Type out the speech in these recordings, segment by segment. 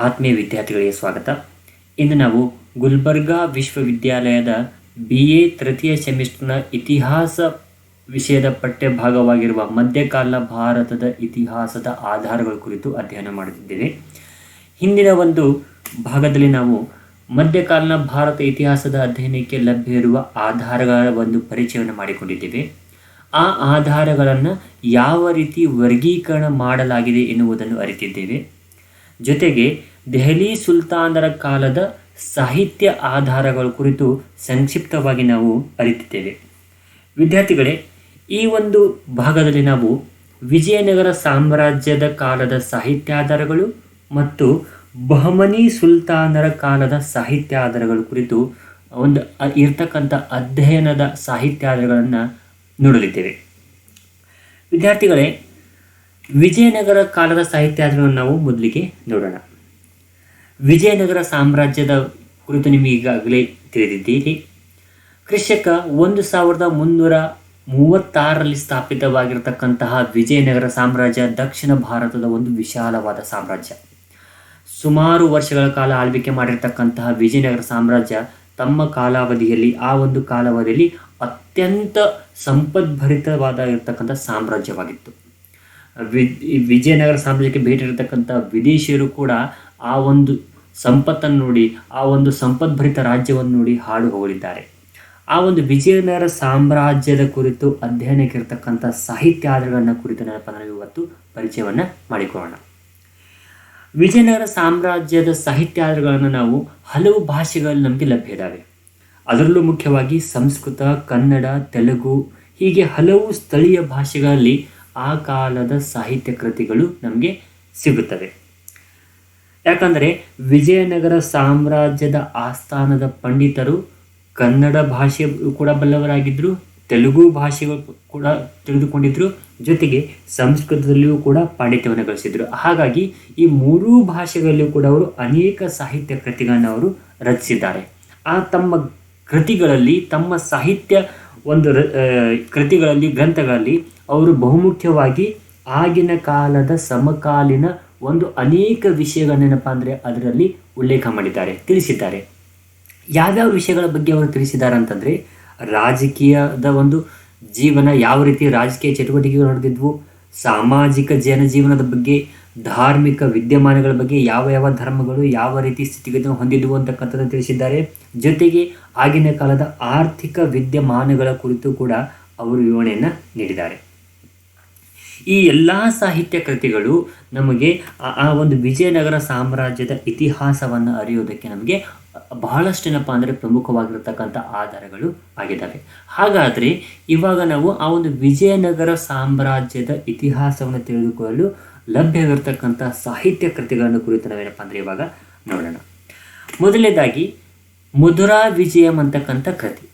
ಆತ್ಮೀಯ ವಿದ್ಯಾರ್ಥಿಗಳಿಗೆ ಸ್ವಾಗತ. ಇಂದು ನಾವು ಗುಲ್ಬರ್ಗಾ ವಿಶ್ವವಿದ್ಯಾಲಯದ ಬಿ ಎ ತೃತೀಯ ಸೆಮಿಸ್ಟರ್ನ ಇತಿಹಾಸ ವಿಷಯದ ಪಠ್ಯ ಭಾಗವಾಗಿರುವ ಮಧ್ಯಕಾಲ ಭಾರತದ ಇತಿಹಾಸದ ಆಧಾರಗಳ ಕುರಿತು ಅಧ್ಯಯನ ಮಾಡುತ್ತಿದ್ದೇವೆ. ಹಿಂದಿನ ಒಂದು ಭಾಗದಲ್ಲಿ ನಾವು ಮಧ್ಯಕಾಲನ ಭಾರತ ಇತಿಹಾಸದ ಅಧ್ಯಯನಕ್ಕೆ ಲಭ್ಯ ಇರುವ ಆಧಾರಗಳ ಒಂದು ಪರಿಚಯವನ್ನು ಮಾಡಿಕೊಂಡಿದ್ದೇವೆ. ಆ ಆಧಾರಗಳನ್ನು ಯಾವ ರೀತಿ ವರ್ಗೀಕರಣ ಮಾಡಲಾಗಿದೆ ಎನ್ನುವುದನ್ನು ಅರಿತಿದ್ದೇವೆ. ಜೊತೆಗೆ ದೆಹಲಿ ಸುಲ್ತಾನರ ಕಾಲದ ಸಾಹಿತ್ಯ ಆಧಾರಗಳ ಕುರಿತು ಸಂಕ್ಷಿಪ್ತವಾಗಿ ನಾವು ಅರಿತಿದ್ದೇವೆ. ವಿದ್ಯಾರ್ಥಿಗಳೇ, ಈ ಒಂದು ಭಾಗದಲ್ಲಿ ನಾವು ವಿಜಯನಗರ ಸಾಮ್ರಾಜ್ಯದ ಕಾಲದ ಸಾಹಿತ್ಯಾಧಾರಗಳು ಮತ್ತು ಬಹಮನಿ ಸುಲ್ತಾನರ ಕಾಲದ ಸಾಹಿತ್ಯಾಧಾರಗಳ ಕುರಿತು ಒಂದು ಇರ್ತಕ್ಕಂಥ ಅಧ್ಯಯನದ ಸಾಹಿತ್ಯಾಧಾರಗಳನ್ನು ನೋಡಲಿದ್ದೇವೆ. ವಿದ್ಯಾರ್ಥಿಗಳೇ, ವಿಜಯನಗರ ಕಾಲದ ಸಾಹಿತ್ಯಾಧಾರವನ್ನು ನಾವು ಮೊದಲಿಗೆ ನೋಡೋಣ. ವಿಜಯನಗರ ಸಾಮ್ರಾಜ್ಯದ ಕುರಿತು ನಿಮಗೆ ಈಗಾಗಲೇ ತಿಳಿದಿದ್ದೀರಿ. ಕೃಷಿಕ ಒಂದು ಸಾವಿರದ ಮುನ್ನೂರ ಮೂವತ್ತಾರರಲ್ಲಿ ಸ್ಥಾಪಿತವಾಗಿರತಕ್ಕಂತಹ ವಿಜಯನಗರ ಸಾಮ್ರಾಜ್ಯ ದಕ್ಷಿಣ ಭಾರತದ ಒಂದು ವಿಶಾಲವಾದ ಸಾಮ್ರಾಜ್ಯ. ಸುಮಾರು ವರ್ಷಗಳ ಕಾಲ ಆಳ್ವಿಕೆ ಮಾಡಿರ್ತಕ್ಕಂತಹ ವಿಜಯನಗರ ಸಾಮ್ರಾಜ್ಯ ತಮ್ಮ ಕಾಲಾವಧಿಯಲ್ಲಿ, ಆ ಒಂದು ಕಾಲಾವಧಿಯಲ್ಲಿ ಅತ್ಯಂತ ಸಂಪದ್ಭರಿತವಾದ ಇರತಕ್ಕಂಥ ಸಾಮ್ರಾಜ್ಯವಾಗಿತ್ತು ವಿಜಯನಗರ ಸಾಮ್ರಾಜ್ಯಕ್ಕೆ ಭೇಟಿ ಇರತಕ್ಕಂಥ ವಿದೇಶಿಯರು ಕೂಡ ಆ ಒಂದು ಸಂಪತ್ತನ್ನು ನೋಡಿ, ಆ ಒಂದು ಸಂಪದ್ಭರಿತ ರಾಜ್ಯವನ್ನು ನೋಡಿ ಹಾಡು ಹೋಗಲಿದ್ದಾರೆ ಆ ಒಂದು ವಿಜಯನಗರ ಸಾಮ್ರಾಜ್ಯದ ಕುರಿತು ಅಧ್ಯಯನಕ್ಕೆ ಇರತಕ್ಕಂಥ ಸಾಹಿತ್ಯ ಆಧಾರಗಳನ್ನ ಕುರಿತು ನೆನಪನ್ನು ಇವತ್ತು ಪರಿಚಯವನ್ನು ಮಾಡಿಕೊಳ್ಳೋಣ. ವಿಜಯನಗರ ಸಾಮ್ರಾಜ್ಯದ ಸಾಹಿತ್ಯ ಆಧಾರಗಳನ್ನು ನಾವು ಹಲವು ಭಾಷೆಗಳಲ್ಲಿ ನಮಗೆ ಲಭ್ಯ ಇದ್ದಾವೆ ಅದರಲ್ಲೂ ಮುಖ್ಯವಾಗಿ ಸಂಸ್ಕೃತ, ಕನ್ನಡ, ತೆಲುಗು, ಹೀಗೆ ಹಲವು ಸ್ಥಳೀಯ ಭಾಷೆಗಳಲ್ಲಿ ಆ ಕಾಲದ ಸಾಹಿತ್ಯ ಕೃತಿಗಳು ನಮಗೆ ಸಿಗುತ್ತವೆ. ಯಾಕಂದರೆ ವಿಜಯನಗರ ಸಾಮ್ರಾಜ್ಯದ ಆಸ್ಥಾನದ ಪಂಡಿತರು ಕನ್ನಡ ಭಾಷೆ ಕೂಡ ಬಲ್ಲವರಾಗಿದ್ದರು ತೆಲುಗು ಭಾಷೆಗಳು ಕೂಡ ತಿಳಿದುಕೊಂಡಿದ್ದರು ಜೊತೆಗೆ ಸಂಸ್ಕೃತದಲ್ಲಿಯೂ ಕೂಡ ಪಾಂಡಿತ್ಯವನ್ನು ಗಳಿಸಿದರು. ಹಾಗಾಗಿ ಈ ಮೂರೂ ಭಾಷೆಗಳಲ್ಲಿಯೂ ಕೂಡ ಅವರು ಅನೇಕ ಸಾಹಿತ್ಯ ಕೃತಿಗಳನ್ನು ಅವರು ರಚಿಸಿದ್ದಾರೆ. ಆ ತಮ್ಮ ಕೃತಿಗಳಲ್ಲಿ, ತಮ್ಮ ಸಾಹಿತ್ಯ ಒಂದು ಕೃತಿಗಳಲ್ಲಿ, ಗ್ರಂಥಗಳಲ್ಲಿ ಅವರು ಬಹುಮುಖ್ಯವಾಗಿ ಆಗಿನ ಕಾಲದ ಸಮಕಾಲೀನ ಒಂದು ಅನೇಕ ವಿಷಯಗಳನ್ನೇನಪ್ಪ ಅಂದರೆ ಅದರಲ್ಲಿ ಉಲ್ಲೇಖ ಮಾಡಿದ್ದಾರೆ, ತಿಳಿಸಿದ್ದಾರೆ. ಯಾವ್ಯಾವ ವಿಷಯಗಳ ಬಗ್ಗೆ ಅವರು ತಿಳಿಸಿದ್ದಾರೆ ಅಂತಂದರೆ, ರಾಜಕೀಯದ ಒಂದು ಜೀವನ ಯಾವ ರೀತಿ ರಾಜಕೀಯ ಚಟುವಟಿಕೆಗಳು ನಡೆದಿದ್ವು, ಸಾಮಾಜಿಕ ಜನಜೀವನದ ಬಗ್ಗೆ, ಧಾರ್ಮಿಕ ವಿದ್ಯಮಾನಗಳ ಬಗ್ಗೆ ಯಾವ ಯಾವ ಧರ್ಮಗಳು ಯಾವ ರೀತಿ ಸ್ಥಿತಿಗತಿಯನ್ನು ಹೊಂದಿದ್ವು ಅಂತಕ್ಕಂಥದ್ದು ತಿಳಿಸಿದ್ದಾರೆ. ಜೊತೆಗೆ ಆಗಿನ ಕಾಲದ ಆರ್ಥಿಕ ವಿದ್ಯಮಾನಗಳ ಕುರಿತು ಕೂಡ ಅವರು ವಿವರಣೆಯನ್ನು ನೀಡಿದ್ದಾರೆ. ಈ ಎಲ್ಲ ಸಾಹಿತ್ಯ ಕೃತಿಗಳು ನಮಗೆ ಆ- ಒಂದು ವಿಜಯನಗರ ಸಾಮ್ರಾಜ್ಯದ ಇತಿಹಾಸವನ್ನು ಅರಿಯೋದಕ್ಕೆ ನಮಗೆ ಬಹಳಷ್ಟು ಏನಪ್ಪ ಅಂದರೆ ಪ್ರಮುಖವಾಗಿರತಕ್ಕಂಥ ಆಧಾರಗಳು ಆಗಿದ್ದಾವೆ. ಹಾಗಾದರೆ ಇವಾಗ ನಾವು ಆ ಒಂದು ವಿಜಯನಗರ ಸಾಮ್ರಾಜ್ಯದ ಇತಿಹಾಸವನ್ನು ತಿಳಿದುಕೊಳ್ಳಲು ಲಭ್ಯವಿರತಕ್ಕಂಥ ಸಾಹಿತ್ಯ ಕೃತಿಗಳನ್ನು ಕುರಿತು ನಾವೇನಪ್ಪ ಅಂದರೆ ಇವಾಗ ನೋಡೋಣ. ಮೊದಲನೇದಾಗಿ ಮಧುರಾ ವಿಜಯಂ ಅಂತಕ್ಕಂಥ ಕೃತಿ.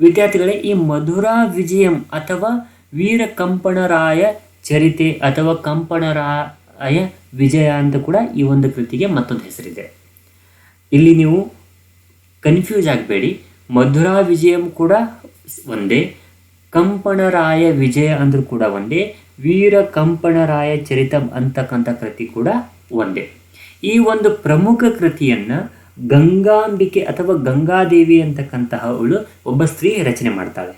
ವಿದ್ಯಾರ್ಥಿಗಳೇ, ಈ ಮಧುರಾ ವಿಜಯಂ ಅಥವಾ ವೀರ ಕಂಪಣರಾಯ ಚರಿತೆ ಅಥವಾ ಕಂಪಣರಾಯ ವಿಜಯ ಅಂತ ಕೂಡ ಈ ಒಂದು ಕೃತಿಗೆ ಮತ್ತೊಂದು ಹೆಸರಿದೆ. ಇಲ್ಲಿ ನೀವು ಕನ್ಫ್ಯೂಸ್ ಆಗಬೇಡಿ. ಮಧುರಾ ವಿಜಯಂ ಕೂಡ ಒಂದೇ ಕಂಪಣರಾಯ ವಿಜಯ ಅಂದರೂ ಕೂಡ ಒಂದೇ, ವೀರ ಕಂಪಣರಾಯ ಚರಿತ ಅಂತಕ್ಕಂಥ ಕೃತಿ ಕೂಡ ಒಂದೇ. ಈ ಒಂದು ಪ್ರಮುಖ ಕೃತಿಯನ್ನು ಗಂಗಾಂಬಿಕೆ ಅಥವಾ ಗಂಗಾದೇವಿ ಅಂತಕ್ಕಂತಹವಳು ಒಬ್ಬ ಸ್ತ್ರೀ ರಚನೆ ಮಾಡ್ತಾಳೆ.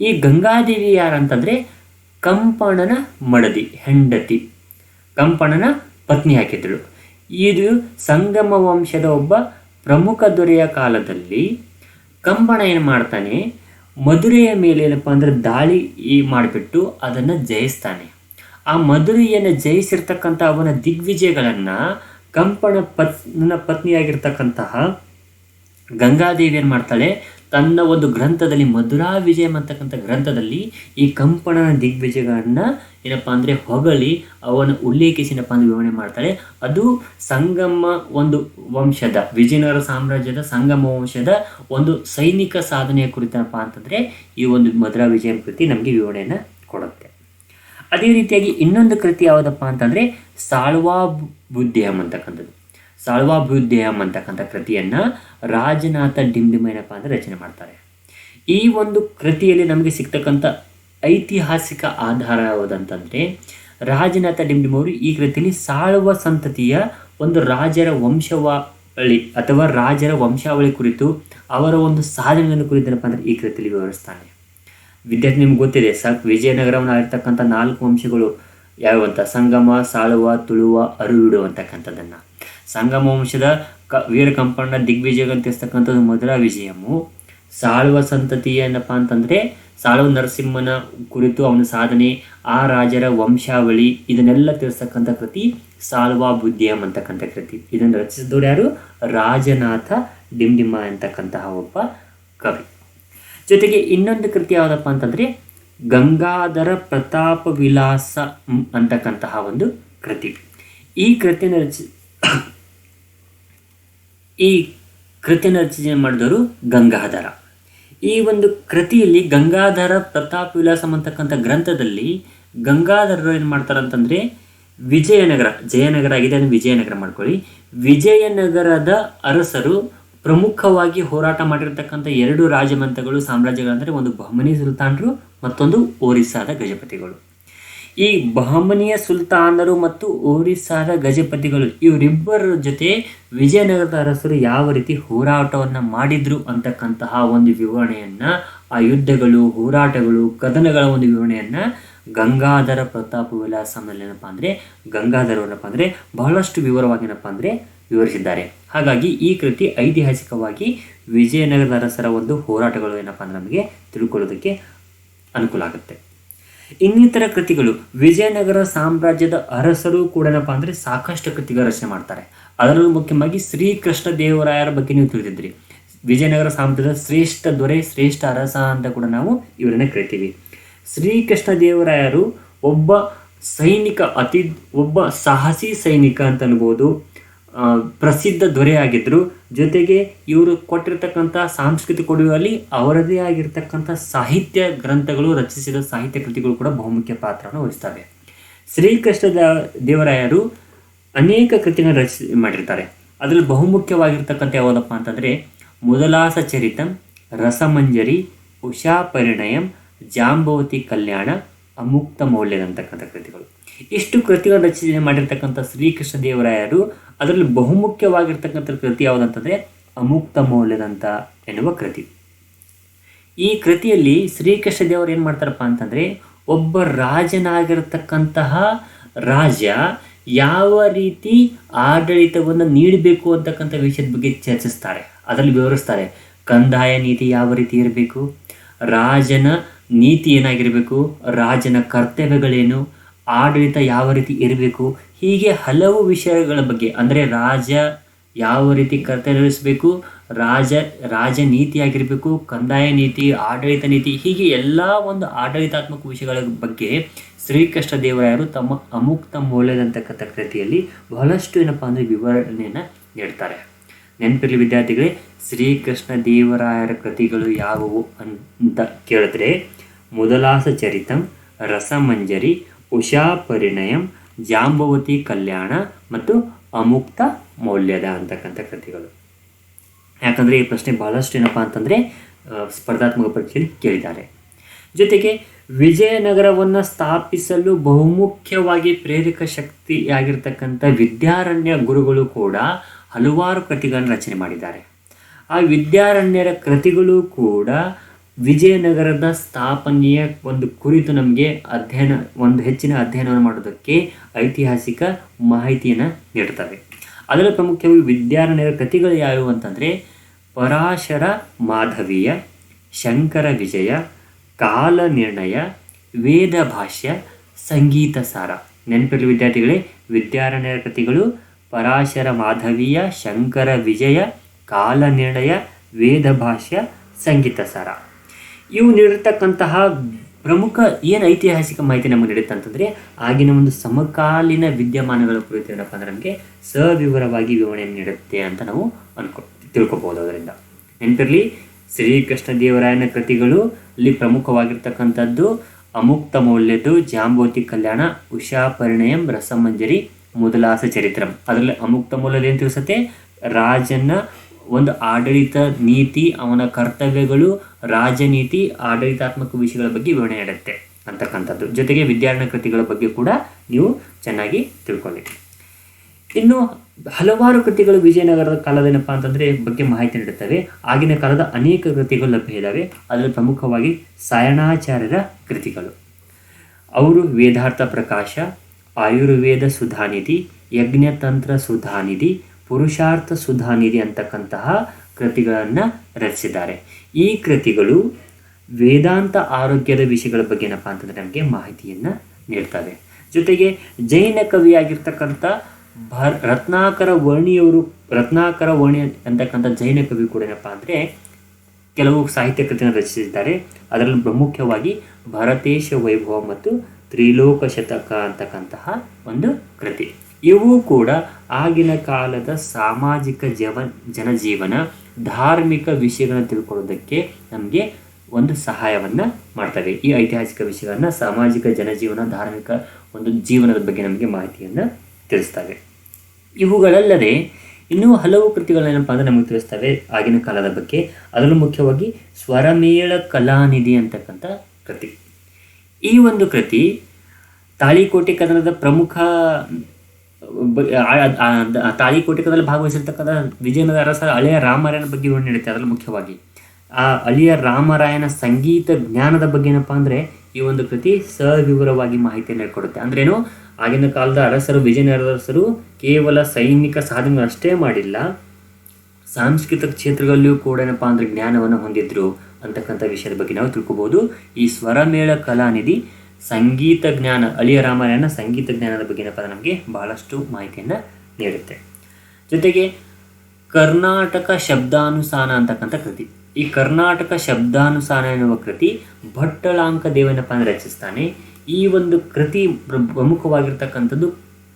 ಈ ಗಂಗಾದೇವಿ ಯಾರಂತಂದ್ರೆ ಕಂಪಣನ ಮಡದಿ, ಹೆಂಡತಿ. ಕಂಪಣನ ಪತ್ನಿ ಹಾಕಿದ್ದಳು ಇದು ಸಂಗಮ ವಂಶದ ಒಬ್ಬ ಪ್ರಮುಖ ದೊರೆಯ ಕಾಲದಲ್ಲಿ ಕಂಪಣ ಏನು ಮಾಡ್ತಾನೆ? ಮಧುರೆಯ ಮೇಲೆ ಏನಪ್ಪ ಅಂದರೆ ದಾಳಿ ಮಾಡಿಬಿಟ್ಟು ಅದನ್ನು ಜಯಿಸ್ತಾನೆ. ಆ ಮಧುರೆಯನ್ನು ಜಯಿಸಿರ್ತಕ್ಕಂಥ ಅವನ ದಿಗ್ವಿಜಯಗಳನ್ನು ಕಂಪಣ ಪತ್ನ ಪತ್ನಿಯಾಗಿರ್ತಕ್ಕಂತಹ ಗಂಗಾದೇವಿ ಏನು ಮಾಡ್ತಾಳೆ? ತನ್ನ ಒಂದು ಗ್ರಂಥದಲ್ಲಿ, ಮಧುರಾ ವಿಜಯಂ ಅಂತಕ್ಕಂಥ ಗ್ರಂಥದಲ್ಲಿ ಈ ಕಂಪಣನ ದಿಗ್ವಿಜಯಗಳನ್ನು ಏನಪ್ಪ ಅಂದರೆ ಹೊಗಳಿ ಅವನ ಉಲ್ಲೇಖಿಸಿನಪ್ಪ ಅಂದ್ರೆ ವಿವರಣೆ ಮಾಡ್ತಾರೆ. ಅದು ಸಂಗಮ ಒಂದು ವಂಶದ, ವಿಜಯನಗರ ಸಾಮ್ರಾಜ್ಯದ ಸಂಗಮ ವಂಶದ ಒಂದು ಸೈನಿಕ ಸಾಧನೆಯ ಕುರಿತಪ್ಪ ಅಂತಂದರೆ ಈ ಒಂದು ಮಧುರಾ ವಿಜಯಂ ಕೃತಿ ನಮಗೆ ವಿವರಣೆಯನ್ನು ಕೊಡುತ್ತೆ. ಅದೇ ರೀತಿಯಾಗಿ ಇನ್ನೊಂದು ಕೃತಿ ಯಾವುದಪ್ಪ ಅಂತಂದರೆ ಸಾಳ್ವಾ ಬುದ್ಧಿಯಂ ಅಂತಕ್ಕಂಥದ್ದು. ಬುದ್ಧಿಯಂ ಅಂತಕ್ಕಂಥ ಕೃತಿಯನ್ನು ರಾಜನಾಥ ಡಿಂಡಿಮ ಏನಪ್ಪ ಅಂದರೆ ರಚನೆ ಮಾಡ್ತಾರೆ. ಈ ಒಂದು ಕೃತಿಯಲ್ಲಿ ನಮಗೆ ಸಿಗ್ತಕ್ಕಂಥ ಐತಿಹಾಸಿಕ ಆಧಾರ ಯಾವುದಂತಂದರೆ ರಾಜನಾಥ ಡಿಂಡಿಮವರು ಈ ಕೃತಿಯಲ್ಲಿ ಸಾಳುವ ಸಂತತಿಯ ಒಂದು ರಾಜರ ವಂಶವಾವಳಿ ಅಥವಾ ರಾಜರ ವಂಶಾವಳಿ ಕುರಿತು ಅವರ ಒಂದು ಸಾಧನೆಯನ್ನು ಕುರಿತೇನಪ್ಪ ಅಂದರೆ ಈ ಕೃತಿಯಲ್ಲಿ ವಿವರಿಸ್ತಾನೆ. ವಿದ್ಯಾರ್ಥಿ ನಿಮ್ಗೆ ಗೊತ್ತಿದೆ, ಸ ವಿಜಯನಗರವನ್ನು ಆಗಿರ್ತಕ್ಕಂಥ ನಾಲ್ಕು ವಂಶಗಳು ಯಾವ್ಯಾವ ಸಂಗಮ, ಸಾಳುವ, ತುಳುವ ಅರುವಿಡು ಅಂತಕ್ಕಂಥದ್ದನ್ನು. ಸಂಗಮ ವಂಶದ ಕ, ವೀರ ಕಂಪಣ್ಣ ಅಂತ ತಿಳಿಸ್ತಕ್ಕಂಥದ್ದು ಮೊದಲ ವಿಜಯಮು. ಸಾಳುವ ಸಂತತಿ ಏನಪ್ಪ ಅಂತಂದರೆ, ಸಾಳುವ ನರಸಿಂಹನ ಕುರಿತು ಅವನ ಸಾಧನೆ, ಆ ರಾಜರ ವಂಶಾವಳಿ, ಇದನ್ನೆಲ್ಲ ತಿಳಿಸ್ತಕ್ಕಂಥ ಕೃತಿ ಸಾಳುವ ಬುದ್ಧಿಯಂ ಅಂತಕ್ಕಂಥ ಕೃತಿ. ಇದನ್ನು ರಚಿಸಿದವರು ಯಾರು? ರಾಜನಾಥ ಡಿಂಡಿಮ ಅಂತಕ್ಕಂತಹ ಒಬ್ಬ ಕವಿ. ಜೊತೆಗೆ ಇನ್ನೊಂದು ಕೃತಿ ಯಾವುದಪ್ಪ ಅಂತಂದರೆ, ಗಂಗಾಧರ ಪ್ರತಾಪ ವಿಲಾಸ ಅಂತಕ್ಕಂತಹ ಒಂದು ಕೃತಿ. ಈ ಕೃತಿಯನ್ನು ರಚಿ ಈ ಕೃತಿಯನ್ನು ರಚನೆ ಮಾಡಿದವರು ಗಂಗಾಧರ. ಈ ಒಂದು ಕೃತಿಯಲ್ಲಿ ಗಂಗಾಧರ ಪ್ರತಾಪ್ ವಿಲಾಸಂ ಅಂತಕ್ಕಂಥ ಗ್ರಂಥದಲ್ಲಿ ಗಂಗಾಧರರು ಏನು ಮಾಡ್ತಾರೆ ಅಂತಂದರೆ ವಿಜಯನಗರ, ಜಯನಗರ ಆಗಿದೆ ಅದನ್ನು ವಿಜಯನಗರ ಮಾಡ್ಕೊಳ್ಳಿ. ವಿಜಯನಗರದ ಅರಸರು ಪ್ರಮುಖವಾಗಿ ಹೋರಾಟ ಮಾಡಿರ್ತಕ್ಕಂಥ ಎರಡು ರಾಜಮಂತಗಳು ಸಾಮ್ರಾಜ್ಯಗಳಂದರೆ ಒಂದು ಬಹಮನಿ ಸುಲ್ತಾನರು ಮತ್ತೊಂದು ಒರಿಸ್ಸಾದ ಗಜಪತಿಗಳು. ಈ ಬಹಮನಿಯ ಸುಲ್ತಾನರು ಮತ್ತು ಒರಿಸ್ಸಾದ ಗಜಪತಿಗಳು, ಇವರಿಬ್ಬರ ಜೊತೆ ವಿಜಯನಗರದ ಅರಸರು ಯಾವ ರೀತಿ ಹೋರಾಟವನ್ನು ಮಾಡಿದ್ರು ಅಂತಕ್ಕಂತಹ ಒಂದು ವಿವರಣೆಯನ್ನು, ಆ ಯುದ್ಧಗಳು, ಹೋರಾಟಗಳು, ಕದನಗಳ ಒಂದು ವಿವರಣೆಯನ್ನು ಗಂಗಾಧರ ಪ್ರತಾಪ ವಿಲಾಸಂನಲ್ಲಿ ಏನಪ್ಪ ಅಂದರೆ, ಗಂಗಾಧರ ಏನಪ್ಪ ಅಂದರೆ ಬಹಳಷ್ಟು ವಿವರವಾಗಿ ಏನಪ್ಪ ಅಂದರೆ ವಿವರಿಸಿದ್ದಾರೆ. ಹಾಗಾಗಿ ಈ ಕೃತಿ ಐತಿಹಾಸಿಕವಾಗಿ ವಿಜಯನಗರದ ಅರಸರ ಒಂದು ಹೋರಾಟಗಳು ಏನಪ್ಪ ಅಂದರೆ ನಮಗೆ ತಿಳ್ಕೊಳ್ಳೋದಕ್ಕೆ ಅನುಕೂಲ ಆಗುತ್ತೆ. ಇನ್ನಿತರ ಕೃತಿಗಳು, ವಿಜಯನಗರ ಸಾಮ್ರಾಜ್ಯದ ಅರಸರು ಕೂಡ ಏನಪ್ಪ ಅಂದರೆ ಸಾಕಷ್ಟು ಕೃತಿಗಳ ರಚನೆ ಮಾಡ್ತಾರೆ. ಅದರಲ್ಲೂ ಮುಖ್ಯವಾಗಿ ಶ್ರೀಕೃಷ್ಣ ದೇವರಾಯರ ಬಗ್ಗೆ ನೀವು ತಿಳಿದಿದ್ರಿ ವಿಜಯನಗರ ಸಾಮ್ರಾಜ್ಯದ ಶ್ರೇಷ್ಠ ದೊರೆ, ಶ್ರೇಷ್ಠ ಅರಸ ಅಂತ ಕೂಡ ನಾವು ಇವರನ್ನ ಕರಿತೀವಿ. ಶ್ರೀಕೃಷ್ಣ ದೇವರಾಯರು ಒಬ್ಬ ಸೈನಿಕ ಅತಿ, ಒಬ್ಬ ಸಾಹಸಿ ಸೈನಿಕ ಅಂತ ಅನ್ಬೋದು. ಪ್ರಸಿದ್ಧ ದೊರೆಯಾಗಿದ್ದರು ಜೊತೆಗೆ ಇವರು ಕೊಟ್ಟಿರ್ತಕ್ಕಂಥ ಸಾಂಸ್ಕೃತಿಕ ಕೊಡುಗೆಯಲ್ಲಿ ಅವರದೇ ಆಗಿರ್ತಕ್ಕಂಥ ಸಾಹಿತ್ಯ ಗ್ರಂಥಗಳು ರಚಿಸಿದ ಸಾಹಿತ್ಯ ಕೃತಿಗಳು ಕೂಡ ಬಹುಮುಖ್ಯ ಪಾತ್ರವನ್ನು ವಹಿಸ್ತವೆ. ಶ್ರೀಕೃಷ್ಣ ದೇವರಾಯರು ಅನೇಕ ಕೃತಿಗಳನ್ನು ರಚಿಸಿ ಮಾಡಿರ್ತಾರೆ. ಅದರಲ್ಲಿ ಬಹುಮುಖ್ಯವಾಗಿರ್ತಕ್ಕಂಥ ಯಾವುದಪ್ಪ ಅಂತಂದರೆ, ಮೊದಲಾಸ ಚರಿತಂ, ರಸಮಂಜರಿ, ಉಷಾ ಪರಿಣಯಂ, ಜಾಂಬವತಿ ಕಲ್ಯಾಣ, ಅಮುಕ್ತ ಮೌಲ್ಯದಂತಕ್ಕಂಥ ಕೃತಿಗಳು. ಇಷ್ಟು ಕೃತಿಗಳನ್ನು ರಚನೆ ಮಾಡಿರ್ತಕ್ಕಂಥ ಶ್ರೀಕೃಷ್ಣ ದೇವರಾಯರು, ಅದರಲ್ಲಿ ಬಹುಮುಖ್ಯವಾಗಿರ್ತಕ್ಕಂಥ ಕೃತಿ ಯಾವುದಂತಂದರೆ ಅಮುಕ್ತ ಮೌಲ್ಯದಂತ ಎನ್ನುವ ಕೃತಿ. ಈ ಕೃತಿಯಲ್ಲಿ ಶ್ರೀಕೃಷ್ಣ ದೇವರು ಏನು ಮಾಡ್ತಾರಪ್ಪ ಅಂತಂದರೆ ಒಬ್ಬ ರಾಜನಾಗಿರ್ತಕ್ಕಂತಹ ರಾಜ ಯಾವ ರೀತಿ ಆಡಳಿತವನ್ನು ನೀಡಬೇಕು ಅಂತಕ್ಕಂಥ ವಿಷಯದ ಬಗ್ಗೆ ಚರ್ಚಿಸ್ತಾರೆ. ಅದರಲ್ಲಿ ವಿವರಿಸ್ತಾರೆ, ಕಂದಾಯ ನೀತಿ ಯಾವ ರೀತಿ ಇರಬೇಕು, ರಾಜನ ನೀತಿ ಏನಾಗಿರಬೇಕು, ರಾಜನ ಕರ್ತವ್ಯಗಳೇನು ಆಡಳಿತ ಯಾವ ರೀತಿ ಇರಬೇಕು, ಹೀಗೆ ಹಲವು ವಿಷಯಗಳ ಬಗ್ಗೆ, ಅಂದರೆ ರಾಜ ಯಾವ ರೀತಿ ಕರ್ತವ್ಯ ನಿರ್ವಹಿಸಬೇಕು, ರಾಜ ರಾಜ ನೀತಿಯಾಗಿರಬೇಕು, ಕಂದಾಯ ನೀತಿ, ಆಡಳಿತ ನೀತಿ, ಹೀಗೆ ಎಲ್ಲ ಒಂದು ಆಡಳಿತಾತ್ಮಕ ವಿಷಯಗಳ ಬಗ್ಗೆ ಶ್ರೀಕೃಷ್ಣ ದೇವರಾಯರು ತಮ್ಮ ಅಮುಕ್ತ ಮೌಲ್ಯದಂತಕ್ಕಂಥ ಕೃತಿಯಲ್ಲಿ ಬಹಳಷ್ಟು ಏನಪ್ಪ ಅಂದರೆ ವಿವರಣೆಯನ್ನು ನೀಡ್ತಾರೆ. ನೆನಪಿರಲಿ ವಿದ್ಯಾರ್ಥಿಗಳೇ, ಶ್ರೀಕೃಷ್ಣ ದೇವರಾಯರ ಕೃತಿಗಳು ಯಾವುವು ಅಂತ ಕೇಳಿದ್ರೆ, ಮೊದಲಾಸ ಚರಿತಂ ರಸಮಂಜರಿ ಉಷಾ ಪರಿಣಯಂ ಜಾಂಬವತಿ ಕಲ್ಯಾಣ ಮತ್ತು ಅಮುಕ್ತ ಮೌಲ್ಯದ ಅಂತಕ್ಕಂಥ ಕೃತಿಗಳು. ಯಾಕಂದರೆ ಈ ಪ್ರಶ್ನೆ ಬಹಳಷ್ಟು ಏನಪ್ಪ ಅಂತಂದರೆ ಸ್ಪರ್ಧಾತ್ಮಕ ಪರೀಕ್ಷೆಯಲ್ಲಿ ಕೇಳಿದ್ದಾರೆ. ಜೊತೆಗೆ ವಿಜಯನಗರವನ್ನು ಸ್ಥಾಪಿಸಲು ಬಹುಮುಖ್ಯವಾಗಿ ಪ್ರೇರಕ ಶಕ್ತಿಯಾಗಿರ್ತಕ್ಕಂಥ ವಿದ್ಯಾರಣ್ಯ ಗುರುಗಳು ಕೂಡ ಹಲವಾರು ಕೃತಿಗಳನ್ನು ರಚನೆ ಮಾಡಿದ್ದಾರೆ. ಆ ವಿದ್ಯಾರಣ್ಯರ ಕೃತಿಗಳು ಕೂಡ ವಿಜಯನಗರದ ಸ್ಥಾಪನೆಯ ಒಂದು ಕುರಿತು ನಮಗೆ ಅಧ್ಯಯನ, ಒಂದು ಹೆಚ್ಚಿನ ಅಧ್ಯಯನವನ್ನು ಮಾಡೋದಕ್ಕೆ ಐತಿಹಾಸಿಕ ಮಾಹಿತಿಯನ್ನು ನೀಡ್ತವೆ. ಅದರ ಪ್ರಮುಖವಾಗಿ ವಿದ್ಯಾರಣ್ಯರ ಕೃತಿಗಳು ಯಾವುವು ಅಂತಂದರೆ, ಪರಾಶರ ಮಾಧವೀಯ, ಶಂಕರ ವಿಜಯ, ಕಾಲ ನಿರ್ಣಯ, ವೇದ ಭಾಷ್ಯ, ಸಂಗೀತ ಸಾರ. ನೆನಪಿರಲಿ ವಿದ್ಯಾರ್ಥಿಗಳೇ ವಿದ್ಯಾರಣ್ಯರ ಕೃತಿಗಳು ಪರಾಶರ ಮಾಧವೀಯ, ಶಂಕರ ವಿಜಯ, ಕಾಲ ನಿರ್ಣಯ, ವೇದ ಭಾಷ್ಯ, ಸಂಗೀತ ಸಾರ. ಇವು ನೀಡಿರ್ತಕ್ಕಂತಹ ಪ್ರಮುಖ ಏನು ಐತಿಹಾಸಿಕ ಮಾಹಿತಿ ನಮಗೆ ನೀಡುತ್ತೆ ಅಂತಂದರೆ ಆಗಿನ ಒಂದು ಸಮಕಾಲೀನ ವಿದ್ಯಮಾನಗಳ ಕುರಿತು ಏನಪ್ಪ ಅಂದರೆ ನಮಗೆ ಸವಿವರವಾಗಿ ವಿವರಣೆಯನ್ನು ನೀಡುತ್ತೆ ಅಂತ ನಾವು ಅನ್ಕೊ ತಿಳ್ಕೊಬೋದು ಅದರಿಂದ. ನೆನಪಿರಲಿ, ಶ್ರೀಕೃಷ್ಣ ದೇವರಾಯನ ಕೃತಿಗಳು ಅಲ್ಲಿ ಪ್ರಮುಖವಾಗಿರ್ತಕ್ಕಂಥದ್ದು ಅಮುಕ್ತ ಮೌಲ್ಯದ್ದು ಜಾಂಬೋತಿ ಕಲ್ಯಾಣ, ಉಷಾ ಪರಿಣಯಂ, ರಸಮಂಜರಿ, ಮೊದಲಾಸ ಚರಿತ್ರಂ. ಅದರಲ್ಲಿ ಅಮುಕ್ತ ಮೌಲ್ಯದ ಏನು ತಿಳಿಸುತ್ತೆ? ರಾಜನ ಒಂದು ಆಡಳಿತ ನೀತಿ, ಅವನ ಕರ್ತವ್ಯಗಳು, ರಾಜನೀತಿ, ಆಡಳಿತಾತ್ಮಕ ವಿಷಯಗಳ ಬಗ್ಗೆ ವಿವರಣೆ ನೀಡುತ್ತೆ ಅಂತಕ್ಕಂಥದ್ದು. ಜೊತೆಗೆ ವಿದ್ಯಾರ್ಣ ಕೃತಿಗಳ ಬಗ್ಗೆ ಕೂಡ ನೀವು ಚೆನ್ನಾಗಿ ತಿಳ್ಕೊಂಡಿರಿ ಇನ್ನು ಹಲವಾರು ಕೃತಿಗಳು ವಿಜಯನಗರದ ಕಾಲದೇನಪ್ಪ ಅಂತಂದರೆ ಬಗ್ಗೆ ಮಾಹಿತಿ ನೀಡುತ್ತವೆ. ಆಗಿನ ಕಾಲದ ಅನೇಕ ಕೃತಿಗಳು ಲಭ್ಯ ಇದ್ದಾವೆ ಅದರಲ್ಲಿ ಪ್ರಮುಖವಾಗಿ ಸಾಯಣಾಚಾರ್ಯರ ಕೃತಿಗಳು. ಅವರು ವೇದಾರ್ಥ ಪ್ರಕಾಶ, ಆಯುರ್ವೇದ ಸುಧಾನಿಧಿ, ಯಜ್ಞತಂತ್ರ ಸುಧಾನಿಧಿ ಪುರುಷಾರ್ಥ ಸುಧಾನಿಧಿ ಅಂತಕ್ಕಂತಹ ಕೃತಿಗಳನ್ನು ರಚಿಸಿದ್ದಾರೆ. ಈ ಕೃತಿಗಳು ವೇದಾಂತ ಆರೋಗ್ಯದ ವಿಷಯಗಳ ಬಗ್ಗೆ ಏನಪ್ಪ ಅಂತಂದರೆ ನಮಗೆ ಮಾಹಿತಿಯನ್ನು ನೀಡ್ತವೆ. ಜೊತೆಗೆ ಜೈನ ಕವಿಯಾಗಿರ್ತಕ್ಕಂಥ ಭರ್, ರತ್ನಾಕರ ವರ್ಣಿಯವರು, ರತ್ನಾಕರ ವರ್ಣಿ ಅಂತಕ್ಕಂಥ ಜೈನ ಕವಿ ಕೂಡ ಏನಪ್ಪ ಅಂದರೆ ಕೆಲವು ಸಾಹಿತ್ಯ ಕೃತಿಯನ್ನು ರಚಿಸಿದ್ದಾರೆ. ಅದರಲ್ಲಿ ಪ್ರಮುಖವಾಗಿ ಭರತೇಶ ವೈಭವ ಮತ್ತು ತ್ರಿಲೋಕ ಶತಕ ಅಂತಕ್ಕಂತಹ ಒಂದು ಕೃತಿ. ಇವು ಕೂಡ ಆಗಿನ ಕಾಲದ ಸಾಮಾಜಿಕ ಜವ, ಜನಜೀವನ, ಧಾರ್ಮಿಕ ವಿಷಯಗಳನ್ನು ತಿಳ್ಕೊಳ್ಳೋದಕ್ಕೆ ನಮಗೆ ಒಂದು ಸಹಾಯವನ್ನು ಮಾಡ್ತವೆ. ಈ ಐತಿಹಾಸಿಕ ವಿಷಯಗಳನ್ನು ಸಾಮಾಜಿಕ ಜನಜೀವನ, ಧಾರ್ಮಿಕ ಒಂದು ಜೀವನದ ಬಗ್ಗೆ ನಮಗೆ ಮಾಹಿತಿಯನ್ನು ತಿಳಿಸ್ತವೆ. ಇವುಗಳಲ್ಲದೆ ಇನ್ನೂ ಹಲವು ಕೃತಿಗಳೇನಪ್ಪ ಅಂದರೆ ನಮಗೆ ತಿಳಿಸ್ತವೆ ಆಗಿನ ಕಾಲದ ಬಗ್ಗೆ. ಅದರಲ್ಲೂ ಮುಖ್ಯವಾಗಿ ಸ್ವರಮೇಳ ಕಲಾನಿಧಿ ಅಂತಕ್ಕಂಥ ಕೃತಿ. ಈ ಒಂದು ಕೃತಿ ತಾಳಿಕೋಟೆ ಕದನದ ಪ್ರಮುಖ ಬ- ಆ- ಆ- ಆ ತಾಳಿಕೋಟೆ ಕದನದಲ್ಲಿ ಭಾಗವಹಿಸಿರ್ತಕ್ಕಂಥ ವಿಜಯನಗರ ಅರಸ ಅಳಿಯ ರಾಮರಾಯನ ಬಗ್ಗೆ ವಿವರಣೆ ನೀಡುತ್ತೆ ಅದರಲ್ಲಿ ಮುಖ್ಯವಾಗಿ. ಆ ಅಳಿಯ ರಾಮರಾಯನ ಸಂಗೀತ ಜ್ಞಾನದ ಬಗ್ಗೆ ಏನಪ್ಪ ಅಂದರೆ ಈ ಒಂದು ಕೃತಿ ಸವಿವರವಾಗಿ ಮಾಹಿತಿಯನ್ನು ಕೊಡುತ್ತೆ ಅಂದ್ರೇನು, ಆಗಿನ ಕಾಲದ ಅರಸರು, ವಿಜಯನಗರದ ಅರಸರು ಕೇವಲ ಸೈನಿಕ ಸಾಧನೆ ಅಷ್ಟೇ ಮಾಡಿಲ್ಲ, ಸಾಂಸ್ಕೃತಿಕ ಕ್ಷೇತ್ರಗಳಲ್ಲಿಯೂ ಕೂಡ ಏನಪ್ಪ ಅಂದರೆ ಜ್ಞಾನವನ್ನು ಹೊಂದಿದ್ರು ಅಂತಕ್ಕಂಥ ವಿಷಯದ ಬಗ್ಗೆ ನಾವು ತಿಳ್ಕೊಬೋದು. ಈ ಸ್ವರಮೇಳ ಕಲಾನಿಧಿ ಸಂಗೀತ ಜ್ಞಾನ, ಅಳಿಯ ರಾಮಾಯಣ ಸಂಗೀತ ಜ್ಞಾನದ ಬಗ್ಗೆ ಏನಪ್ಪ ನಮಗೆ ಬಹಳಷ್ಟು ಮಾಹಿತಿಯನ್ನು ನೀಡುತ್ತೆ. ಜೊತೆಗೆ ಕರ್ನಾಟಕ ಶಬ್ದಾನುಸಾನ ಅಂತಕ್ಕಂಥ ಕೃತಿ. ಈ ಕರ್ನಾಟಕ ಶಬ್ದಾನುಸಾನ ಎನ್ನುವ ಕೃತಿ ಭಟ್ಟಳಾಂಕ ದೇವನಪ್ಪ ಅಂದರೆ ರಚಿಸ್ತಾನೆ. ಈ ಒಂದು ಕೃತಿ ಪ್ರ- ಪ್ರಮುಖವಾಗಿರ್ತಕ್ಕಂಥದ್ದು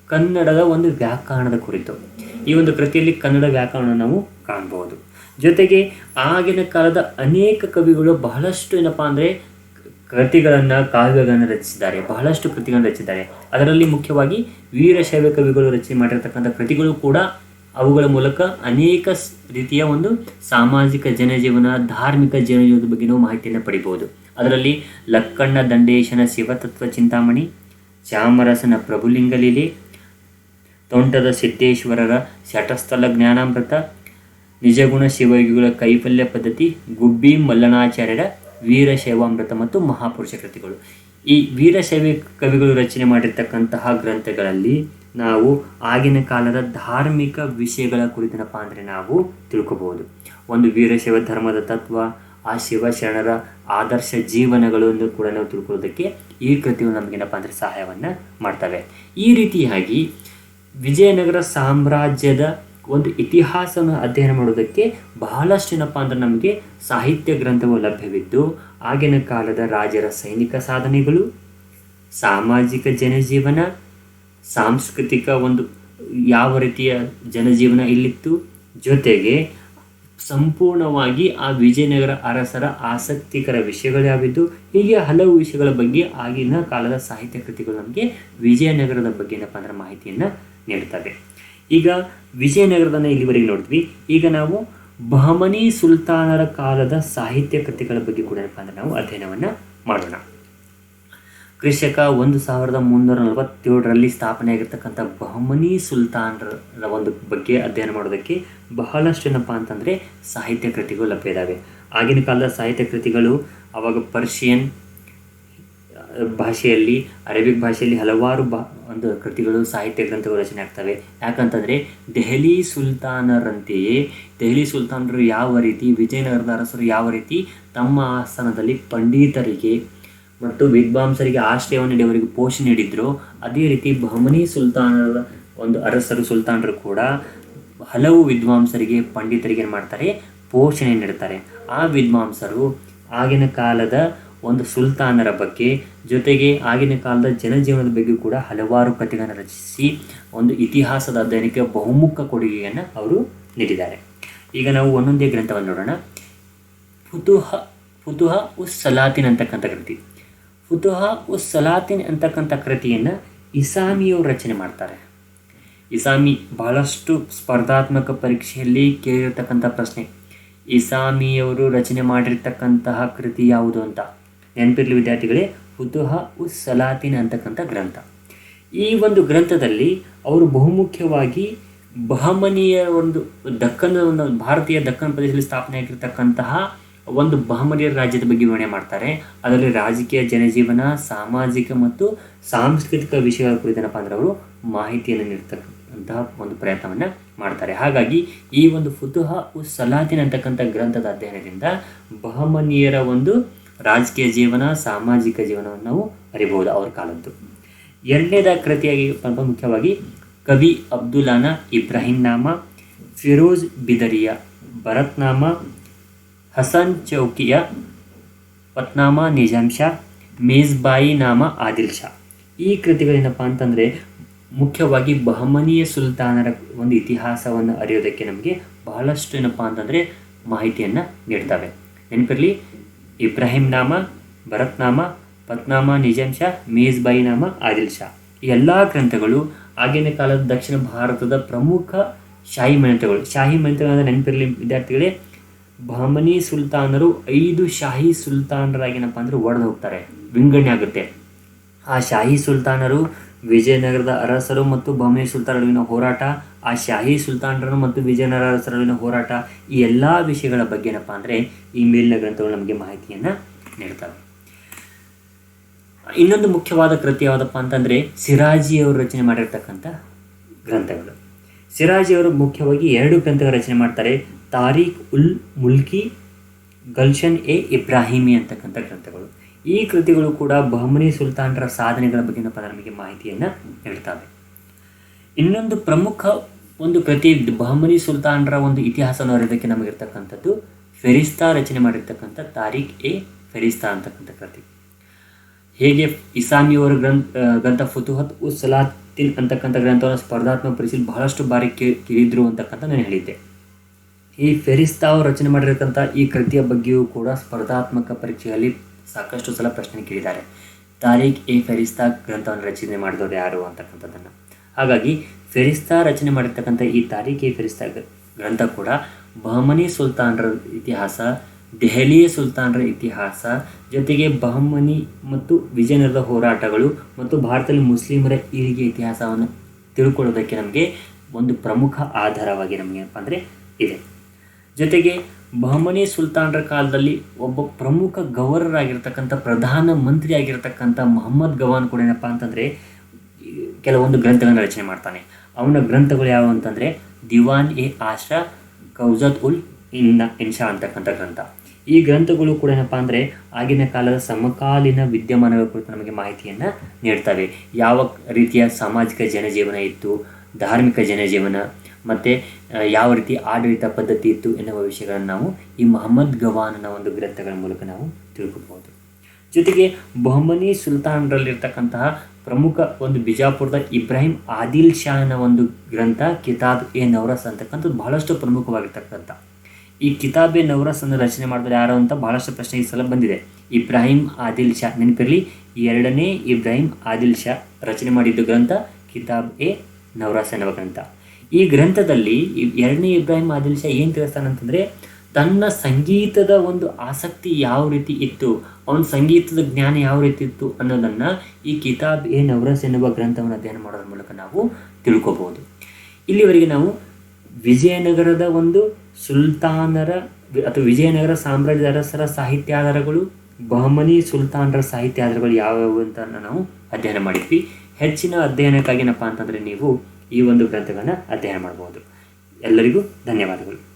ಕನ್ನಡದ ಒಂದು ವ್ಯಾಕರಣದ ಕುರಿತು. ಈ ಒಂದು ಕೃತಿಯಲ್ಲಿ ಕನ್ನಡ ವ್ಯಾಕರಣ ನಾವು ಕಾಣಬಹುದು ಜೊತೆಗೆ ಆಗಿನ ಕಾಲದ ಅನೇಕ ಕವಿಗಳು ಬಹಳಷ್ಟು ಏನಪ್ಪಾ ಅಂದರೆ ಕೃತಿಗಳನ್ನು, ಕಾವ್ಯಗಳನ್ನು ರಚಿಸಿದ್ದಾರೆ. ಬಹಳಷ್ಟು ಕೃತಿಗಳನ್ನು ರಚಿಸಿದ್ದಾರೆ. ಅದರಲ್ಲಿ ಮುಖ್ಯವಾಗಿ ವೀರಶೈವ ಕವಿಗಳು ರಚನೆ ಮಾಡಿರತಕ್ಕಂಥ ಕೃತಿಗಳು ಕೂಡ ಅವುಗಳ ಮೂಲಕ ಅನೇಕ ರೀತಿಯ ಒಂದು ಸಾಮಾಜಿಕ ಜನಜೀವನ, ಧಾರ್ಮಿಕ ಜನಜೀವನದ ಬಗ್ಗೆ ನಾವು ಮಾಹಿತಿಯನ್ನು ಪಡಿಬಹುದು. ಅದರಲ್ಲಿ ಲಕ್ಕಣ್ಣ, ದಂಡೇಶನ ಶಿವತತ್ವ ಚಿಂತಾಮಣಿ, ಚಾಮರಸನ ಪ್ರಭುಲಿಂಗ ಲೀಲೆ, ತೋಂಟದ ಸಿದ್ದೇಶ್ವರರ ಶಟಸ್ಥಲ ಜ್ಞಾನಾಮೃತ, ನಿಜಗುಣ ಶಿವಯೋಗಿಗಳ ಕೈಫಲ್ಯ ಪದ್ಧತಿ, ಗುಬ್ಬಿ ಮಲ್ಲನಾಚಾರ್ಯರ ವೀರಶೈವಾಮೃತ ಮತ್ತು ಮಹಾಪುರುಷ ಕೃತಿಗಳು. ಈ ವೀರಶೈವ ಕವಿಗಳು ರಚನೆ ಮಾಡಿರ್ತಕ್ಕಂತಹ ಗ್ರಂಥಗಳಲ್ಲಿ ನಾವು ಆಗಿನ ಕಾಲದ ಧಾರ್ಮಿಕ ವಿಷಯಗಳ ಕುರಿತನಪ್ಪ ಅಂದರೆ ನಾವು ತಿಳ್ಕೋಬಹುದು. ಒಂದು ವೀರಶೈವ ಧರ್ಮದ ತತ್ವ, ಆ ಶಿವಶರಣರ ಆದರ್ಶ ಜೀವನಗಳನ್ನು ಕೂಡ ನಾವು ತಿಳ್ಕೊಳ್ಳೋದಕ್ಕೆ ಈ ಕೃತಿಗಳು ನಮಗೇನಪ್ಪ ಅಂದರೆ ಸಹಾಯವನ್ನು ಮಾಡ್ತವೆ. ಈ ರೀತಿಯಾಗಿ ವಿಜಯನಗರ ಸಾಮ್ರಾಜ್ಯದ ಒಂದು ಇತಿಹಾಸವನ್ನು ಅಧ್ಯಯನ ಮಾಡೋದಕ್ಕೆ ಬಹಳಷ್ಟು ಏನಪ್ಪ ಅಂದ್ರೆ ನಮಗೆ ಸಾಹಿತ್ಯ ಗ್ರಂಥವು ಲಭ್ಯವಿದ್ದು, ಆಗಿನ ಕಾಲದ ರಾಜರ ಸೈನಿಕ ಸಾಧನೆಗಳು, ಸಾಮಾಜಿಕ ಜನಜೀವನ, ಸಾಂಸ್ಕೃತಿಕ ಒಂದು ಯಾವ ರೀತಿಯ ಜನಜೀವನ ಇಲ್ಲಿತ್ತು, ಜೊತೆಗೆ ಸಂಪೂರ್ಣವಾಗಿ ಆ ವಿಜಯನಗರ ಅರಸರ ಆಸಕ್ತಿಕರ ವಿಷಯಗಳು ಯಾವಿದ್ದು, ಹೀಗೆ ಹಲವು ವಿಷಯಗಳ ಬಗ್ಗೆ ಆಗಿನ ಕಾಲದ ಸಾಹಿತ್ಯ ಕೃತಿಗಳು ನಮಗೆ ವಿಜಯನಗರದ ಬಗ್ಗೆ ಏನಪ್ಪ ಅಂದ್ರೆ ಮಾಹಿತಿಯನ್ನು ನೀಡ್ತವೆ. ಈಗ ವಿಜಯನಗರದನ್ನ ಇಲ್ಲಿವರೆಗೆ ನೋಡಿದ್ವಿ. ಈಗ ನಾವು ಬಹಮನಿ ಸುಲ್ತಾನರ ಕಾಲದ ಸಾಹಿತ್ಯ ಕೃತಿಗಳ ಬಗ್ಗೆ ಕೂಡ ಏನಪ್ಪ ಅಂದರೆ ನಾವು ಅಧ್ಯಯನವನ್ನು ಮಾಡೋಣ. ಕೃಷಕ ಒಂದು ಸಾವಿರದ ಮುನ್ನೂರ ನಲವತ್ತೇಳರಲ್ಲಿ ಸ್ಥಾಪನೆಯಾಗಿರ್ತಕ್ಕಂಥ ಬಹಮನಿ ಸುಲ್ತಾನರ ಒಂದು ಬಗ್ಗೆ ಅಧ್ಯಯನ ಮಾಡೋದಕ್ಕೆ ಬಹಳಷ್ಟು ಏನಪ್ಪ ಅಂತಂದರೆ ಸಾಹಿತ್ಯ ಕೃತಿಗಳು ಲಭ್ಯ ಇದ್ದಾವೆ ಆಗಿನ ಕಾಲದ ಸಾಹಿತ್ಯ ಕೃತಿಗಳು ಅವಾಗ ಪರ್ಷಿಯನ್ ಭಾಷೆಯಲ್ಲಿ, ಅರೇಬಿಕ್ ಭಾಷೆಯಲ್ಲಿ ಹಲವಾರು ಬಾ, ಒಂದು ಕೃತಿಗಳು, ಸಾಹಿತ್ಯ ಗ್ರಂಥಗಳು ರಚನೆ ಆಗ್ತವೆ. ಯಾಕಂತಂದರೆ, ದೆಹಲಿ ಸುಲ್ತಾನರಂತೆಯೇ, ದೆಹಲಿ ಸುಲ್ತಾನರು ಯಾವ ರೀತಿ, ವಿಜಯನಗರದ ಅರಸರು ಯಾವ ರೀತಿ ತಮ್ಮ ಆಸ್ಥಾನದಲ್ಲಿ ಪಂಡಿತರಿಗೆ ಮತ್ತು ವಿದ್ವಾಂಸರಿಗೆ ಆಶ್ರಯವನ್ನು ನೀಡುವವರಿಗೆ ಪೋಷಣೆ ನೀಡಿದ್ರು, ಅದೇ ರೀತಿ ಬಹಮನಿ ಸುಲ್ತಾನರ ಒಂದು ಅರಸರು, ಸುಲ್ತಾನರು ಕೂಡ ಹಲವು ವಿದ್ವಾಂಸರಿಗೆ, ಪಂಡಿತರಿಗೆ ಏನು ಮಾಡ್ತಾರೆ? ಪೋಷಣೆ ನೀಡ್ತಾರೆ. ಆ ವಿದ್ವಾಂಸರು ಆಗಿನ ಕಾಲದ ಒಂದು ಸುಲ್ತಾನರ ಬಗ್ಗೆ. ಜೊತೆಗೆ ಆಗಿನ ಕಾಲದ ಜನಜೀವನದ ಬಗ್ಗೆ ಕೂಡ ಹಲವಾರು ಕಥೆಗಳನ್ನು ರಚಿಸಿ, ಒಂದು ಇತಿಹಾಸದ ಅಧ್ಯಯನಕ್ಕೆ ಬಹುಮುಖ ಕೊಡುಗೆಯನ್ನು ಅವರು ನೀಡಿದ್ದಾರೆ. ಈಗ ನಾವು ಒಂದೊಂದೇ ಗ್ರಂಥವನ್ನು ನೋಡೋಣ. ಫುತುಹ ಫುತುಹ ಉಸ್ ಸಲಾತಿನ್ ಅಂತಕ್ಕಂಥ ಕೃತಿ. ಫುತುಹ ಉಸ್ ಸಲಾತಿನ್ ಅಂತಕ್ಕಂಥ ಕೃತಿಯನ್ನು ಇಸಾಮಿಯವರು ರಚನೆ ಮಾಡ್ತಾರೆ. ಇಸಾಮಿ ಬಹಳಷ್ಟು ಸ್ಪರ್ಧಾತ್ಮಕ ಪರೀಕ್ಷೆಯಲ್ಲಿ ಕೇಳಿರ್ತಕ್ಕಂಥ ಪ್ರಶ್ನೆ. ಇಸಾಮಿಯವರು ರಚನೆ ಮಾಡಿರ್ತಕ್ಕಂತಹ ಕೃತಿ ಯಾವುದು ಅಂತ? ನೆನಪಿರ್ಲಿ ವಿದ್ಯಾರ್ಥಿಗಳೇ ಫುತುಹ ಉಸ್ ಸಲಾತಿನ ಅಂತಕ್ಕಂಥ ಗ್ರಂಥ. ಈ ಒಂದು ಗ್ರಂಥದಲ್ಲಿ ಅವರು ಬಹುಮುಖ್ಯವಾಗಿ ಬಹಮನಿಯ ಒಂದು ದಕ್ಕನ್, ಒಂದು ಭಾರತೀಯ ದಕ್ಕನ್ ಪ್ರದೇಶದಲ್ಲಿ ಸ್ಥಾಪನೆ ಆಗಿರ್ತಕ್ಕಂತಹ ಒಂದು ಬಹಮನಿಯರ ರಾಜ್ಯದ ಬಗ್ಗೆ ವಿವರಣೆ ಮಾಡ್ತಾರೆ. ಅದರಲ್ಲಿ ರಾಜಕೀಯ, ಜನಜೀವನ, ಸಾಮಾಜಿಕ ಮತ್ತು ಸಾಂಸ್ಕೃತಿಕ ವಿಷಯಗಳ ಕುರಿತನಪ್ಪ ಅಂದ್ರೆ ಅವರು ಮಾಹಿತಿಯನ್ನು ನೀಡ್ತಕ್ಕಂತಹ ಒಂದು ಪ್ರಯತ್ನವನ್ನು ಮಾಡ್ತಾರೆ. ಹಾಗಾಗಿ ಈ ಒಂದು ಫುತುಹ ಉ ಸಲಾತಿನ ಅಂತಕ್ಕಂಥ ಗ್ರಂಥದ ಅಧ್ಯಯನದಿಂದ ಬಹಮನಿಯರ ಒಂದು ರಾಜಕೀಯ ಜೀವನ, ಸಾಮಾಜಿಕ ಜೀವನವನ್ನು ನಾವು ಅರಿಬಹುದು ಅವ್ರ ಕಾಲದ್ದು. ಎರಡನೇದ ಕೃತಿಯಾಗಿ ಮುಖ್ಯವಾಗಿ ಕವಿ ಅಬ್ದುಲ್ಲಾನ ಇಬ್ರಾಹಿಂ ನಾಮ, ಫಿರೋಜ್ ಬಿದರಿಯ ಭರತ್ನಾಮ, ಹಸನ್ ಚೌಕಿಯ ಪತ್ನಾಮ ನಿಜಾಂಶ ಮೇಜ್ಬಾಯಿ ನಾಮ ಆದಿಲ್ ಶಾ. ಈ ಕೃತಿಗಳೇನಪ್ಪ ಅಂತಂದರೆ ಮುಖ್ಯವಾಗಿ ಬಹಮನಿಯ ಸುಲ್ತಾನರ ಒಂದು ಇತಿಹಾಸವನ್ನು ಅರಿಯೋದಕ್ಕೆ ನಮಗೆ ಬಹಳಷ್ಟು ಏನಪ್ಪ ಅಂತಂದರೆ ಮಾಹಿತಿಯನ್ನು ನೀಡ್ತವೆ. ನೆನಪಿರಲಿ ಇಬ್ರಾಹಿಂ ನಾಮ ಭರತ್ ನಾಮ ಪತ್ನಾಮ ನಿಜಾಂ ಶಾ ಮೇಜ್ಬಾಯಿ ನಾಮ, ಆದಿಲ್ ಶಾ. ಈ ಎಲ್ಲ ಗ್ರಂಥಗಳು ಆಗಿನ ಕಾಲದ ದಕ್ಷಿಣ ಭಾರತದ ಪ್ರಮುಖ ಶಾಹಿ ಮನೆತಗಳು. ಶಾಹಿ ಮನೆತಗಳ ನೆನಪಿರಲಿ ವಿದ್ಯಾರ್ಥಿಗಳೇ, ಬಹಮನಿ ಸುಲ್ತಾನರು ಐದು ಶಾಹಿ ಸುಲ್ತಾನರಾಗೇನಪ್ಪ ಅಂದ್ರೆ ಒಡೆದು ಹೋಗ್ತಾರೆ. ವಿಂಗಡಣೆ ಆಗುತ್ತೆ. ಆ ಶಾಹಿ ಸುಲ್ತಾನರು ವಿಜಯನಗರದ ಅರಸರು ಮತ್ತು ಬೊಮ್ಮೆ ಸುಲ್ತಾನರ ನಡುವಿನ ಹೋರಾಟ, ಆ ಶಾಹಿ ಸುಲ್ತಾನರು ಮತ್ತು ವಿಜಯನಗರ ಅರಸರ ನಡುವಿನ ಹೋರಾಟ, ಈ ಎಲ್ಲ ವಿಷಯಗಳ ಬಗ್ಗೆ ಏನಪ್ಪ ಅಂದರೆ ಈ ಮೇಲಿನ ಗ್ರಂಥಗಳು ನಮಗೆ ಮಾಹಿತಿಯನ್ನು ನೀಡ್ತವೆ. ಇನ್ನೊಂದು ಮುಖ್ಯವಾದ ಕೃತಿ ಯಾವುದಪ್ಪ ಅಂತಂದರೆ ಸಿರಾಜಿಯವರು ರಚನೆ ಮಾಡಿರ್ತಕ್ಕಂಥ ಗ್ರಂಥಗಳು. ಸಿರಾಜಿಯವರು ಮುಖ್ಯವಾಗಿ ಎರಡು ಗ್ರಂಥಗಳ ರಚನೆ ಮಾಡ್ತಾರೆ, ತಾರೀಖ್ ಉಲ್ ಮುಲ್ಕಿ ಗಲ್ಷನ್ ಎ ಇಬ್ರಾಹಿಮಿ ಅಂತಕ್ಕಂಥ ಗ್ರಂಥಗಳು. ಈ ಕೃತಿಗಳು ಕೂಡ ಬಹಮನಿ ಸುಲ್ತಾನರ ಸಾಧನೆಗಳ ಬಗ್ಗೆ ನಮಗೆ ಮಾಹಿತಿಯನ್ನು ನೀಡ್ತವೆ ಇನ್ನೊಂದು ಪ್ರಮುಖ ಒಂದು ಕೃತಿ ಬಹಮನಿ ಸುಲ್ತಾನರ ಒಂದು ಇತಿಹಾಸವನ್ನು ಅರಿಯೋದಕ್ಕೆ ನಮಗಿರ್ತಕ್ಕಂಥದ್ದು ಫೆರಿಸ್ತಾ ರಚನೆ ಮಾಡಿರ್ತಕ್ಕಂಥ ತಾರೀಖ್ ಎ ಫೆರಿಸ್ತಾ ಅಂತಕ್ಕಂಥ ಕೃತಿ. ಹೇಗೆ ಇಸಾಮಿಯವರ ಗ್ರಂಥ ಗ್ರಂಥ ಫುತುಹತ್ ಉ ಸಲಾತಿನ್ ಅಂತಕ್ಕಂಥ ಗ್ರಂಥವನ್ನು ಸ್ಪರ್ಧಾತ್ಮಕ ಪರೀಕ್ಷೆಯಲ್ಲಿ ಬಹಳಷ್ಟು ಬಾರಿ ಕೇ, ಕೇಳಿದ್ರು ಅಂತಕ್ಕಂಥ ನಾನು ಹೇಳಿದ್ದೆ. ಈ ಫೆರಿಸ್ತಾ ಅವರು ರಚನೆ ಮಾಡಿರ್ತಕ್ಕಂಥ ಈ ಕೃತಿಯ ಬಗ್ಗೆಯೂ ಕೂಡ ಸ್ಪರ್ಧಾತ್ಮಕ ಪರೀಕ್ಷೆಯಲ್ಲಿ ಸಾಕಷ್ಟು ಸಲ ಪ್ರಶ್ನೆ ಕೇಳಿದ್ದಾರೆ. ತಾರೀಖ್ ಎ ಫೆರಿಸ್ತಾ ಗ್ರಂಥವನ್ನು ರಚನೆ ಮಾಡಿದವರು ಯಾರು ಅಂತಕ್ಕಂಥದ್ದನ್ನು. ಹಾಗಾಗಿ ಫೆರಿಸ್ತಾ ರಚನೆ ಮಾಡಿರ್ತಕ್ಕಂಥ ಈ ತಾರೀಖ್ ಎ ಫೆರಿಸ್ತಾ ಗ್ರಂಥ ಕೂಡ ಬಹಮನಿ ಸುಲ್ತಾನರ ಇತಿಹಾಸ, ದೆಹಲಿಯ ಸುಲ್ತಾನರ ಇತಿಹಾಸ, ಜೊತೆಗೆ ಬಹಮನಿ ಮತ್ತು ವಿಜಯನಗರದ ಹೋರಾಟಗಳು ಮತ್ತು ಭಾರತದಲ್ಲಿ ಮುಸ್ಲಿಮರ ಈರಿಗೆ ಇತಿಹಾಸವನ್ನು ತಿಳ್ಕೊಳ್ಳೋದಕ್ಕೆ ನಮಗೆ ಒಂದು ಪ್ರಮುಖ ಆಧಾರವಾಗಿ ನಮಗೆ ಏನಪ್ಪ ಅಂದರೆ ಇದೆ. ಜೊತೆಗೆ ಬಹಮನಿ ಸುಲ್ತಾನರ ಕಾಲದಲ್ಲಿ ಒಬ್ಬ ಪ್ರಮುಖ ಗವರ್ನರ್ ಪ್ರಧಾನ ಮಂತ್ರಿ ಆಗಿರತಕ್ಕಂಥ ಮೊಹಮ್ಮದ್ ಗವಾನ್ ಕೂಡ ಏನಪ್ಪ ಅಂತಂದರೆ ಕೆಲವೊಂದು ಗ್ರಂಥಗಳನ್ನು ರಚನೆ ಮಾಡ್ತಾನೆ. ಅವನ ಗ್ರಂಥಗಳು ಯಾವುವು ಅಂತಂದರೆ, ದಿವಾನ್ ಎ ಆಶಾ ಕೌಜತ್ ಉಲ್ ಇನ್ನ ಇನ್ಶಾ ಅಂತಕ್ಕಂಥ ಗ್ರಂಥ. ಈ ಗ್ರಂಥಗಳು ಕೂಡ ಏನಪ್ಪ ಅಂದರೆ, ಆಗಿನ ಕಾಲದ ಸಮಕಾಲೀನ ವಿದ್ಯಮಾನಗಳ ಕುರಿತು ನಮಗೆ ಮಾಹಿತಿಯನ್ನು ನೀಡ್ತವೆ. ಯಾವ ರೀತಿಯ ಸಾಮಾಜಿಕ ಜನಜೀವನ ಇತ್ತು, ಧಾರ್ಮಿಕ ಜನಜೀವನ ಮತ್ತು ಯಾವ ರೀತಿ ಆಡಳಿತ ಪದ್ಧತಿ ಇತ್ತು ಎನ್ನುವ ವಿಷಯಗಳನ್ನು ನಾವು ಈ ಮೊಹಮ್ಮದ್ ಗವಾನನ ಒಂದು ಗ್ರಂಥಗಳ ಮೂಲಕ ನಾವು ತಿಳ್ಕೊಬೋದು ಜೊತೆಗೆ ಬಹಮನಿ ಸುಲ್ತಾನರಲ್ಲಿರ್ತಕ್ಕಂತಹ ಪ್ರಮುಖ ಒಂದು ಬಿಜಾಪುರದ ಇಬ್ರಾಹಿಂ ಆದಿಲ್ ಶಾನ ಒಂದು ಗ್ರಂಥ, ಕಿತಾಬ್ ಎ ನವರಸ್ ಅಂತಕ್ಕಂಥದ್ದು ಬಹಳಷ್ಟು ಪ್ರಮುಖವಾಗಿರ್ತಕ್ಕಂಥ. ಈ ಕಿತಾಬ್ ಎ ನವರಸ್ ಅನ್ನು ರಚನೆ ಮಾಡಿದ್ರೆ ಯಾರು ಅಂತ ಬಹಳಷ್ಟು ಪ್ರಶ್ನೆ ಈ ಸಲ ಬಂದಿದೆ. ಇಬ್ರಾಹಿಂ ಆದಿಲ್ ಶಾ ನೆನಪಿರಲಿ ಎರಡನೇ ಇಬ್ರಾಹಿಂ ಆದಿಲ್ ಶಾ ರಚನೆ ಮಾಡಿದ್ದು ಗ್ರಂಥ, ಕಿತಾಬ್ ಎ ನವರಸ್ ಎನ್ನುವ ಗ್ರಂಥ. ಈ ಗ್ರಂಥದಲ್ಲಿ ಎರಡನೇ ಇಬ್ರಾಹಿಂ ಆದಿಲ್ ಶಾ ಏನು ತಿಳಿಸ್ತಾನಂತಂದರೆ ತನ್ನ ಸಂಗೀತದ ಒಂದು ಆಸಕ್ತಿ ಯಾವ ರೀತಿ ಇತ್ತು, ಅವನ ಸಂಗೀತದ ಜ್ಞಾನ ಯಾವ ರೀತಿ ಇತ್ತು ಅನ್ನೋದನ್ನು ಈ ಕಿತಾಬ್ ಎ ನವರಸ್ ಎನ್ನುವ ಗ್ರಂಥವನ್ನು ಅಧ್ಯಯನ ಮಾಡೋದ್ರ ಮೂಲಕ ನಾವು ತಿಳ್ಕೋಬಹುದು. ಇಲ್ಲಿವರೆಗೆ ನಾವು ವಿಜಯನಗರದ ಒಂದು ಸುಲ್ತಾನರ ಅಥವಾ ವಿಜಯನಗರ ಸಾಮ್ರಾಜ್ಯದ ಅರಸರ ಸಾಹಿತ್ಯಾಧಾರಗಳು, ಬಹಮನಿ ಸುಲ್ತಾನರ ಸಾಹಿತ್ಯಾಧಾರಗಳು ಯಾವ್ಯಾವು ಅಂತ ನಾವು ಅಧ್ಯಯನ ಮಾಡಿದ್ವಿ. ಹೆಚ್ಚಿನ ಅಧ್ಯಯನಕ್ಕಾಗಿ ಏನಪ್ಪ ಅಂತಂದರೆ ನೀವು ಈ ಒಂದು ಗ್ರಂಥಗಳನ್ನು ಅಧ್ಯಯನ ಮಾಡಬಹುದು ಎಲ್ಲರಿಗೂ ಧನ್ಯವಾದಗಳು.